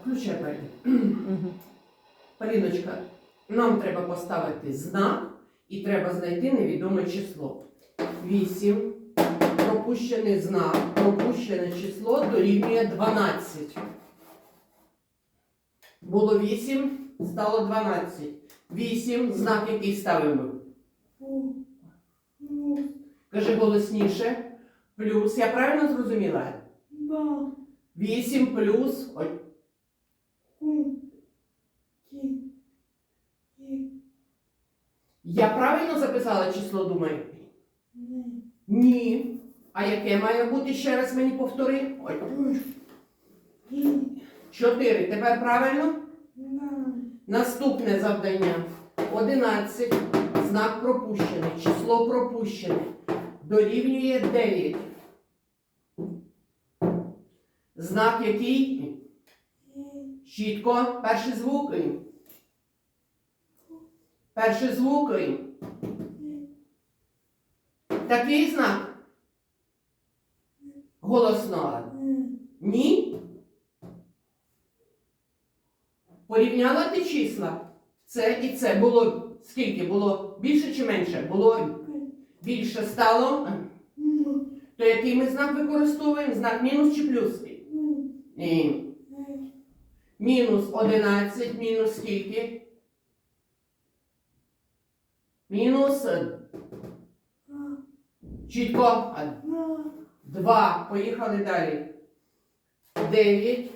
включай Полі. Поліночка, нам треба поставити знак і треба знайти невідоме число. 8. Пропущений знак, пропущене число дорівнює 12. Було 8, стало 12. 8, знак який ставимо. Кажи голосніше. Плюс. Я правильно зрозуміла? 8 плюс. Ой, я правильно записала число, думаю? Ні. А яке має бути ще раз мені повтори? Ой. 4. Тепер правильно? Наступне завдання. 11. Знак пропущений. Число пропущене. Дорівнює 9. Знак який? Чітко. Перший звук. Перший звук. Такий знак. Голосно. Ні? Порівняла ти числа? Це і це було скільки? Було більше чи менше? Було більше стало. То який ми знак використовуємо? Знак мінус чи плюс? Ні. Мінус 11, мінус скільки? Мінус е, чітко. Два. Поїхали далі. Дев'ять.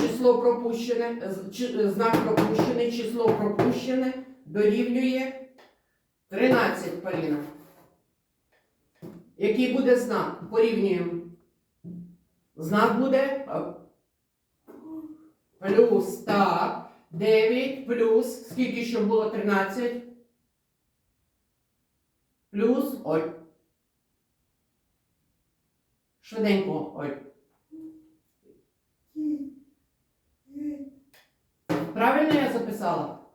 Число пропущене, е, знак пропущений, число пропущене дорівнює 13, Поліна. Який буде знак? Порівнюємо. Знак буде плюс, так. 9 плюс, скільки ще було 13? Плюс, ой. Швиденько, ой. Правильно я записала?